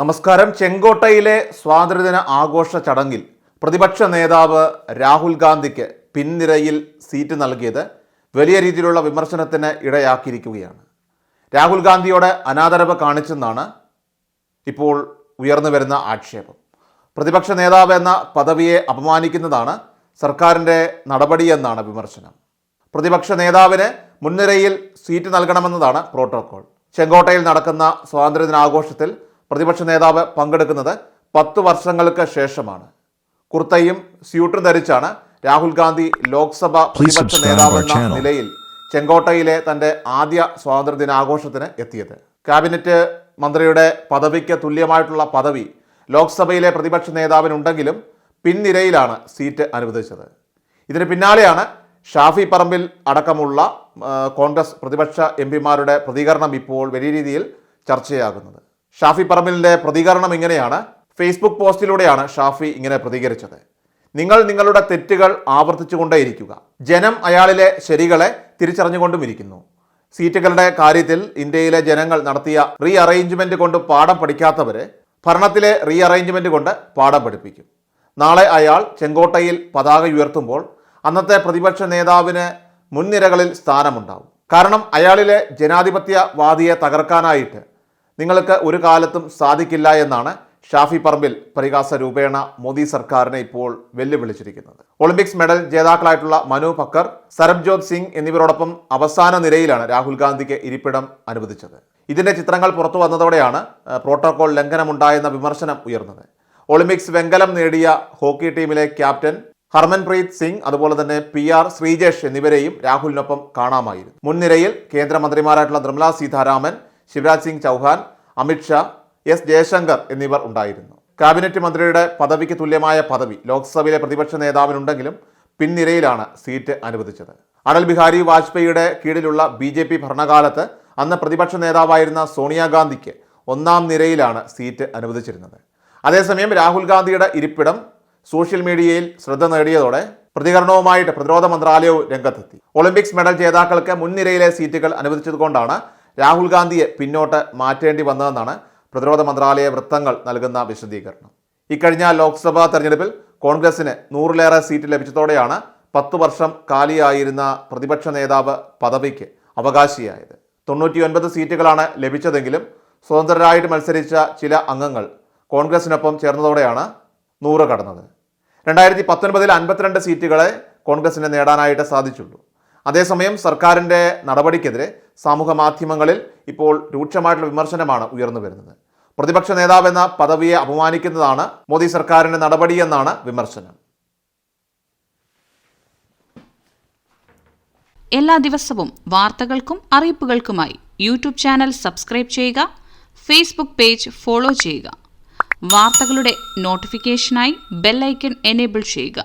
നമസ്കാരം. ചെങ്കോട്ടയിലെ സ്വാതന്ത്ര്യദിന ആഘോഷ ചടങ്ങിൽ പ്രതിപക്ഷ നേതാവ് രാഹുൽ ഗാന്ധിക്ക് പിൻനിരയിൽ സീറ്റ് നൽകിയത് വലിയ രീതിയിലുള്ള വിമർശനത്തിന് ഇടയാക്കിയിരിക്കുകയാണ്. രാഹുൽ ഗാന്ധിയോട് അനാദരവ് കാണിച്ചെന്നാണ് ഇപ്പോൾ ഉയർന്നു വരുന്ന ആക്ഷേപം. പ്രതിപക്ഷ നേതാവ് എന്ന പദവിയെ അപമാനിക്കുന്നതാണ് സർക്കാരിന്റെ നടപടിയെന്നാണ് വിമർശനം. പ്രതിപക്ഷ നേതാവിന് മുൻനിരയിൽ സീറ്റ് നൽകണമെന്നതാണ് പ്രോട്ടോകോൾ. ചെങ്കോട്ടയിൽ നടക്കുന്ന സ്വാതന്ത്ര്യദിനാഘോഷത്തിൽ പ്രതിപക്ഷ നേതാവ് പങ്കെടുക്കുന്നത് പത്ത് വർഷങ്ങൾക്ക് ശേഷമാണ്. കുർത്തയും സ്യൂട്ടും ധരിച്ചാണ് രാഹുൽ ഗാന്ധി ലോക്സഭ പ്രതിപക്ഷ നേതാവ് എന്ന നേതാവെന്ന നിലയിൽ ചെങ്കോട്ടയിലെ തന്റെ ആദ്യ സ്വാതന്ത്ര്യദിനാഘോഷത്തിന് എത്തിയത്. ക്യാബിനറ്റ് മന്ത്രിയുടെ പദവിക്ക് തുല്യമായിട്ടുള്ള പദവി ലോക്സഭയിലെ പ്രതിപക്ഷ നേതാവിനുണ്ടെങ്കിലും പിൻനിരയിലാണ് സീറ്റ് അനുവദിച്ചത്. ഇതിന് പിന്നാലെയാണ് ഷാഫി പറമ്പിൽ അടക്കമുള്ള കോൺഗ്രസ് പ്രതിപക്ഷ എം പിമാരുടെ പ്രതികരണം ഇപ്പോൾ വലിയ രീതിയിൽ ചർച്ചയാകുന്നത്. ഷാഫി പറമ്പിലിന്റെ പ്രതികരണം ഇങ്ങനെയാണ്. ഫേസ്ബുക്ക് പോസ്റ്റിലൂടെയാണ് ഷാഫി ഇങ്ങനെ പ്രതികരിച്ചത്. നിങ്ങൾ നിങ്ങളുടെ തെറ്റുകൾ ആവർത്തിച്ചുകൊണ്ടേയിരിക്കുക. ജനം അയാളിലെ ശരികളെ തിരിച്ചറിഞ്ഞുകൊണ്ടും ഇരിക്കുന്നു സീറ്റുകളുടെ കാര്യത്തിൽ ഇന്ത്യയിലെ ജനങ്ങൾ നടത്തിയ റീ അറേഞ്ച്മെന്റ് കൊണ്ട് പാഠം പഠിക്കാത്തവരെ ഭരണത്തിലെ റീ അറേഞ്ച്മെന്റ് കൊണ്ട് പാഠം പഠിപ്പിക്കും. നാളെ അയാൾ ചെങ്കോട്ടയിൽ പതാക ഉയർത്തുമ്പോൾ അന്നത്തെ പ്രതിപക്ഷ നേതാവിന് മുൻനിരകളിൽ സ്ഥാനമുണ്ടാവും. കാരണം അയാളിലെ ജനാധിപത്യവാദിയെ തകർക്കാനായിട്ട് നിങ്ങൾക്ക് ഒരു കാലത്തും സാധിക്കില്ല എന്നാണ് ഷാഫി പറമ്പിൽ പരിഹാസ രൂപേണ മോദി സർക്കാരിനെ ഇപ്പോൾ വെല്ലുവിളിച്ചിരിക്കുന്നത്. ഒളിമ്പിക്സ് മെഡൽ ജേതാക്കളായിട്ടുള്ള മനു പക്കർ സരബ്ജോത് സിംഗ് എന്നിവരോടൊപ്പം അവസാന നിരയിലാണ് രാഹുൽ ഗാന്ധിക്ക് ഇരിപ്പിടം അനുവദിച്ചത്. ഇതിന്റെ ചിത്രങ്ങൾ പുറത്തു വന്നതോടെയാണ് പ്രോട്ടോകോൾ ലംഘനമുണ്ടായെന്ന വിമർശനം ഉയർന്നത്. ഒളിമ്പിക്സ് വെങ്കലം നേടിയ ഹോക്കി ടീമിലെ ക്യാപ്റ്റൻ ഹർമൻപ്രീത് സിംഗ് അതുപോലെ തന്നെ പി ആർ ശ്രീജേഷ് എന്നിവരെയും രാഹുലിനൊപ്പം കാണാമായിരുന്നു. മുൻനിരയിൽ കേന്ദ്രമന്ത്രിമാരായിട്ടുള്ള നിർമ്മലാ സീതാരാമൻ ശിവരാജ് സിംഗ് ചൗഹാൻ അമിത്ഷാ എസ് ജയശങ്കർ എന്നിവർ ഉണ്ടായിരുന്നു. കാബിനറ്റ് മന്ത്രിയുടെ പദവിക്ക് തുല്യമായ പദവി ലോക്സഭയിലെ പ്രതിപക്ഷ നേതാവിനുണ്ടെങ്കിലും പിൻനിരയിലാണ് സീറ്റ് അനുവദിച്ചത്. അടൽ ബിഹാരി വാജ്പേയിയുടെ കീഴിലുള്ള ബി ജെ പി ഭരണകാലത്ത് അന്ന് പ്രതിപക്ഷ നേതാവായിരുന്ന സോണിയാഗാന്ധിക്ക് ഒന്നാം നിരയിലാണ് സീറ്റ് അനുവദിച്ചിരുന്നത്. അതേസമയം രാഹുൽ ഗാന്ധിയുടെ ഇരിപ്പിടം സോഷ്യൽ മീഡിയയിൽ ശ്രദ്ധ നേടിയതോടെ പ്രതികരണവുമായിട്ട് പ്രതിരോധ മന്ത്രാലയവും രംഗത്തെത്തി. ഒളിമ്പിക്സ് മെഡൽ ജേതാക്കൾക്ക് മുൻനിരയിലെ സീറ്റുകൾ അനുവദിച്ചതുകൊണ്ടാണ് രാഹുൽ ഗാന്ധിയെ പിന്നോട്ട് മാറ്റേണ്ടി വന്നതെന്നാണ് പ്രതിരോധ മന്ത്രാലയ വൃത്തങ്ങൾ നൽകുന്ന വിശദീകരണം. ഇക്കഴിഞ്ഞ ലോക്സഭാ തെരഞ്ഞെടുപ്പിൽ കോൺഗ്രസിന് നൂറിലേറെ സീറ്റ് ലഭിച്ചതോടെയാണ് പത്ത് വർഷം കാലിയായിരുന്ന പ്രതിപക്ഷ നേതാവ് പദവിക്ക് അവകാശിയായത്. തൊണ്ണൂറ്റിയൊൻപത് സീറ്റുകളാണ് ലഭിച്ചതെങ്കിലും സ്വതന്ത്രരായിട്ട് മത്സരിച്ച ചില അംഗങ്ങൾ കോൺഗ്രസിനൊപ്പം ചേർന്നതോടെയാണ് നൂറ് കടന്നത്. രണ്ടായിരത്തി പത്തൊൻപതിൽ അൻപത്തിരണ്ട് സീറ്റുകളെ കോൺഗ്രസിന് നേടാനായിട്ട് സാധിച്ചുള്ളൂ. അതേസമയം സർക്കാരിന്റെ നടപടിക്കെതിരെ സാമൂഹ മാധ്യമങ്ങളിൽ ഇപ്പോൾ രൂക്ഷമായിട്ടുള്ള വിമർശനമാണ് ഉയർന്നു വരുന്നത്. പ്രതിപക്ഷ നേതാവെന്ന പദവിയെ അപമാനിക്കുന്നതാണ് മോദി സർക്കാരിന്റെ നടപടിയെന്നാണ് വിമർശനം. എല്ലാ ദിവസവും വാർത്തകൾക്കും അറിയിപ്പുകൾക്കുമായി യൂട്യൂബ് ചാനൽ സബ്സ്ക്രൈബ് ചെയ്യുക ഫേസ്ബുക്ക് പേജ് ഫോളോ ചെയ്യുക. വാർത്തകളുടെ നോട്ടിഫിക്കേഷനായി ബെല്ലൈക്കൺ എനേബിൾ ചെയ്യുക.